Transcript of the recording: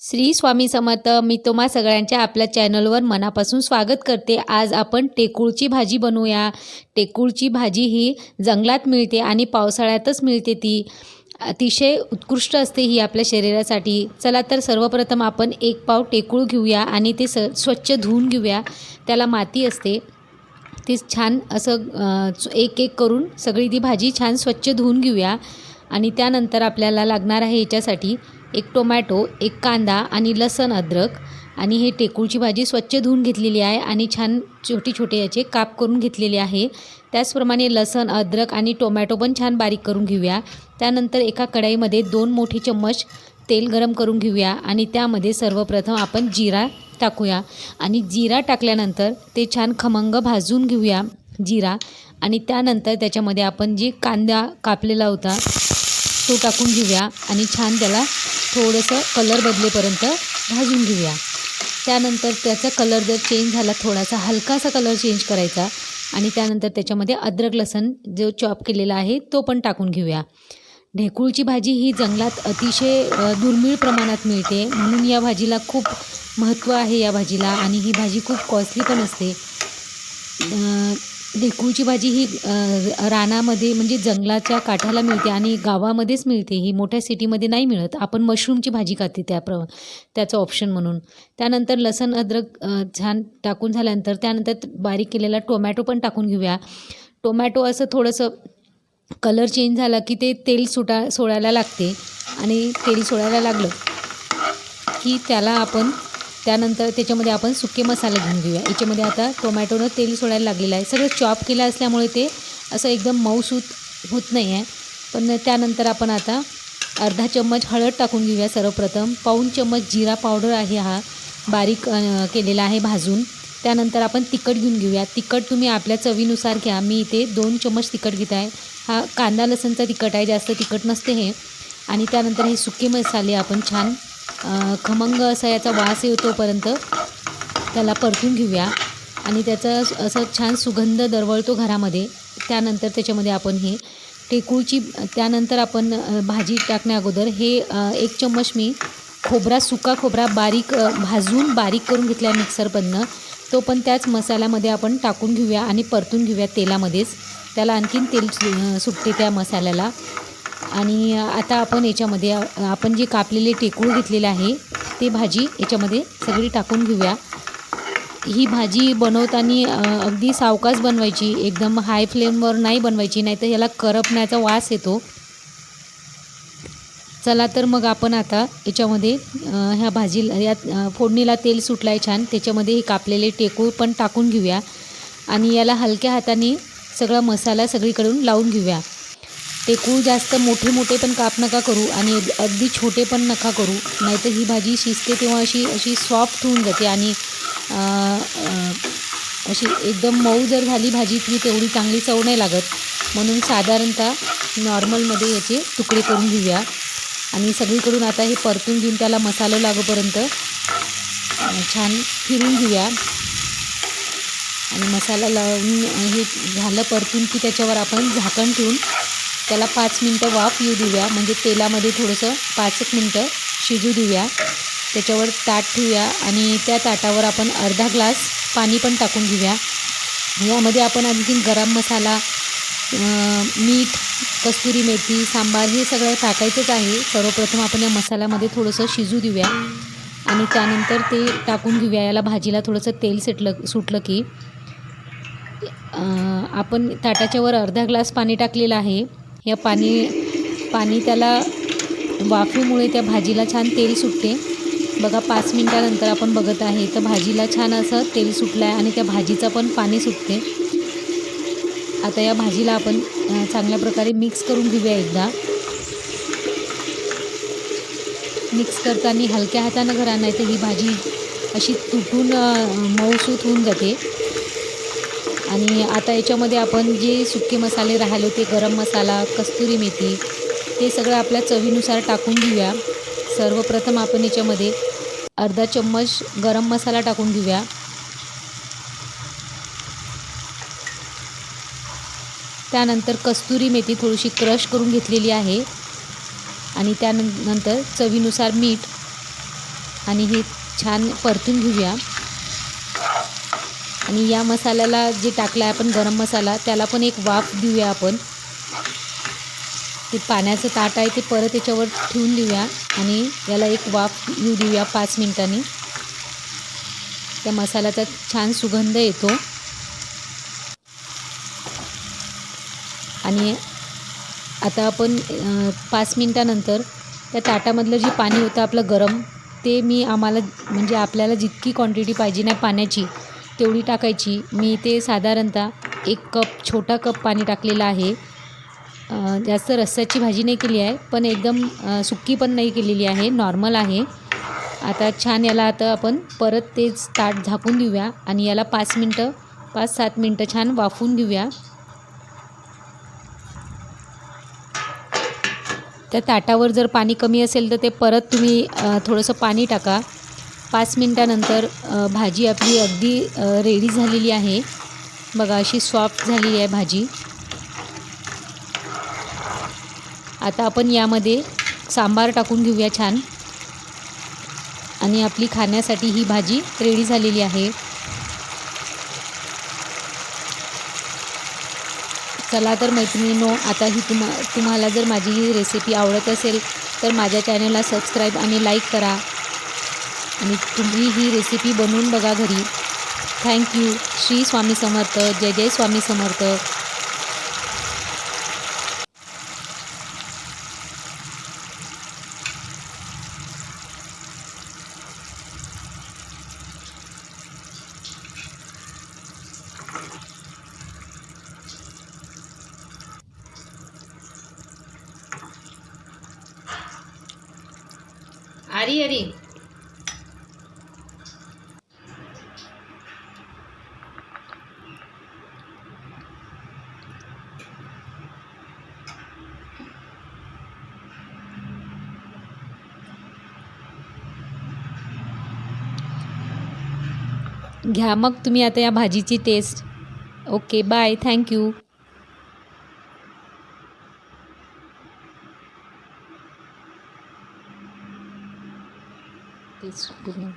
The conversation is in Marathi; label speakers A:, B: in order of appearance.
A: श्री स्वामी समर्थ मी तुम्हा सगळ्यांच्या आपल्या चॅनलवर मनापासून स्वागत करते. आज आपण टेकूळची भाजी बनवूया. टेकूळची भाजी ही जंगलात मिळते आणि पावसाळ्यातच मिळते ती. अतिशय उत्कृष्ट असते ही आपल्या शरीरासाठी. चला तर सर्वप्रथम आपण एक पाव टेकूळ घेऊया आणि ते स स्वच्छ धुवून घेऊया. त्याला माती असते. ती छान असं एक एक करून सगळी ती भाजी छान स्वच्छ धुवून घेऊया. आणि त्यानंतर आपल्याला लागणार आहे याच्यासाठी एक टोमॅटो एक कांदा आणि लसण अद्रक आणि हे टेकूळची भाजी स्वच्छ धुवून घेतलेली आहे आणि छान छोटे छोटे याचे काप करून घेतलेले आहे. त्याचप्रमाणे लसण अद्रक आणि टोमॅटो पण छान बारीक करून घेऊया. त्यानंतर एका कढाईमध्ये दोन मोठे चम्मच तेल गरम करून घेऊया आणि त्यामध्ये सर्वप्रथम आपण जिरा टाकूया आणि जिरा टाकल्यानंतर ते छान खमंग भाजून घेऊया जिरा आणि त्यानंतर त्याच्यामध्ये आपण जे कांदा कापलेला होता तो टाकून घेऊया आणि छान त्याला थोडंसं कलर बदलेपर्यंत भाजून घेऊया. त्यानंतर त्याचा कलर जर चेंज झाला थोडासा हलकासा कलर चेंज करायचा आणि त्यानंतर त्याच्यामध्ये अद्रक लसण जो चॉप केलेला आहे तो पण टाकून घेऊया. ढेकूळची भाजी ही जंगलात अतिशय दुर्मिळ प्रमाणात मिळते. म्हणून या भाजीला खूप महत्त्व आहे या भाजीला आणि ही भाजी खूप कॉस्टली पण असते. ढेकूळची भाजी ही रानामध्ये म्हणजे जंगलाच्या काठाला मिळते आणि गावामध्येच मिळते. ही मोठ्या सिटीमध्ये नाही मिळत. आपण मशरूमची भाजी खाते त्या प्र त्याचं ऑप्शन म्हणून. त्यानंतर लसण अद्रक छान टाकून झाल्यानंतर त्यानंतर बारीक केलेला टोमॅटो पण टाकून घेऊया. टोमॅटो असं थोडंसं कलर चेंज झाला की ते तेल सुटा सोडायला लागते. आणि तेल सोडायला लागलं की त्याला आपण त्यानंतर त्याच्यामध्ये आपण सुके मसाले घेऊन घेऊया. याच्यामध्ये आता टोमॅटोनं तेल सोडायला लागलेलं आहे. सगळं चॉप केलं असल्यामुळे ते असं एकदम मऊसूत होत नाही आहे. पण त्यानंतर आपण आता अर्धा चम्मच हळद टाकून घेऊया सर्वप्रथम. पाऊण चम्मच जिरा पावडर आहे हा. बारीक केलेला आहे भाजून. त्यानंतर आपण तिखट घेऊन घेऊया. तिखट तुम्ही आपल्या चवीनुसार घ्या. मी इथे दोन चम्मच तिखट घेत आहे. हा कांदा लसणचा तिखट आहे. जास्त तिखट नसते हे. आणि त्यानंतर हे सुके मसाले आपण छान खमंग असा याचा वास येतोपर्यंत त्याला परतून घेऊया. आणि त्याचा असं छान सुगंध दरवळतो घरामध्ये. त्यानंतर त्याच्यामध्ये आपण हे टेकूळची त्यानंतर आपण भाजी टाकण्या अगोदर हे एक चम्मच मी खोबरा सुका खोबरा बारीक भाजून बारीक करून घेतला मिक्सरमधनं. तो पण त्याच मसाल्यामध्ये आपण टाकून घेऊया आणि परतून घेऊया तेलामध्येच. त्याला आणखीन तेल सु- सुटते त्या मसाल्याला. आणि आता आपण याच्यामध्ये आपण जे कापलेले टेकूळ घेतलेले आहे ते भाजी याच्यामध्ये सगळी टाकून घेऊया. ही भाजी बनवताना अगदी सावकास बनवायची एकदम हाय फ्लेमवर नाही बनवायची नाही तर याला करपण्याचा वास येतो. चला तर मग आपण आता याच्यामध्ये ह्या भाजीला यात फोडणीला तेल सुटलं आहे छान त्याच्यामध्ये हे कापलेले टेकूळ पण टाकून घेऊया. आणि याला हलक्या हाताने सगळा मसाला सगळीकडून लावून घेऊया. एकूण जास्त मोठे मोठे पण काप नका करू आणि अगदी छोटे पण नका करू. नाहीतर ही भाजी शिजते तेव्हा अशी अशी सॉफ्ट होऊन जाते आणि अशी एकदम मऊ जर झाली भाजी ती तेवढी चांगली चव नाही लागत. म्हणून साधारणतः नॉर्मलमध्ये याचे तुकडे करून घेऊया. आणि सगळीकडून आता हे परतून घेऊन त्याला मसाला लागोपर्यंत छान फिरून घेऊया. आणि मसाला लावून हे झालं परतून की त्याच्यावर आपण झाकण ठेवून त्याला पाच मिनटं वाफ येऊ देऊया. म्हणजे तेलामध्ये थोडंसं पाच एक मिनटं शिजू देऊया. त्याच्यावर ताट ठेवूया आणि त्या ताटावर आपण अर्धा ग्लास पाणी पण टाकून घेऊया. यामध्ये आपण आणखीन गरम मसाला मीठ कस्तुरी मेथी सांबार हे सगळं टाकायचंच आहे. सर्वप्रथम आपण या मसाल्यामध्ये थोडंसं शिजू देऊया. आणि त्यानंतर ते टाकून घेऊया. याला भाजीला थोडंसं तेल सुटलं सुटलं की आपण ताटाच्यावर अर्धा ग्लास पाणी टाकलेलं आहे. या पाणी पाणी त्याला वाफेमुळे त्या भाजीला छान तेल सुटते. बघा पाच मिनटानंतर आपण बघत आहे तर भाजीला छान असं तेल सुटलं आहे आणि त्या भाजीचं पण पाणी सुटते. आता या भाजीला आपण चांगल्या प्रकारे मिक्स करून घेऊया एकदा. मिक्स करताना हलक्या हातानं घरा नाही तर ही भाजी अशी तुटून मऊसूत होऊन जाते. आणि आता याच्यामध्ये आपण जे सुके मसाले राहिले ते गरम मसाला कस्तुरी मेथी ते सगळं आपल्या चवीनुसार टाकून घेऊया. सर्वप्रथम आपण याच्यामध्ये अर्धा चम्मच गरम मसाला टाकून घेऊया. त्यानंतर कस्तुरी मेथी थोडीशी क्रश करून घेतलेली आहे. आणि त्यानंतर चवीनुसार मीठ आणि हे छान परतून घेऊया. आणि या मसाल्याला जे टाकला आहे आपण गरम मसाला त्याला पण एक वाफ देऊया आपण. ते पाण्याचं ताट आहे ते परत याच्यावर ठेवून देऊया आणि याला एक वाफ येऊ देऊया पाच मिनिटांनी. त्या मसाल्याचा छान सुगंध येतो. आणि आता आपण पाच मिनटानंतर त्या ताटामधलं जे पाणी होतं आपलं गरम ते मी आम्हाला म्हणजे आपल्याला जितकी क्वांटिटी पाहिजे ना पाण्याची तेवढी टाकायची. मी ते साधारणतः एक कप छोटा कप पाणी टाकलेलं आहे. जास्त रस्स्याची भाजी नाही केली आहे पण एकदम सुक्की पण नाही केलेली आहे नॉर्मल आहे. आता छान याला आता आपण परत तेच ताट झाकून देऊया आणि याला पाच मिनटं पाच सात मिनटं छान वाफवून घेऊया त्या ताटावर जर पाणी कमी असेल तर ते परत तुम्ही थोडंसं पाणी टाका. पाच मिनटानंतर भाजी आपली अगदी रेडी झालेली आहे. बघा अशी सॉफ्ट झालेली आहे भाजी. आता आपण यामध्ये सांबार टाकून घेऊया छान. आणि आपली खाण्यासाठी ही भाजी रेडी झालेली आहे. चला तर मैत्रिणींनो आता ही तुम्हा तुम्हाला जर माझी ही रेसिपी आवडत असेल तर माझ्या चॅनलला सबस्क्राईब आणि लाईक करा. आणि तुम्ही ही रेसिपी बनवून बघा घरी. Thank you Shri Swami Samarth. जय जय स्वामी समर्थ. अरे अरे घ्या. मग तुम्ही आता या भाजीची taste okay bye thank you taste पूर्ण.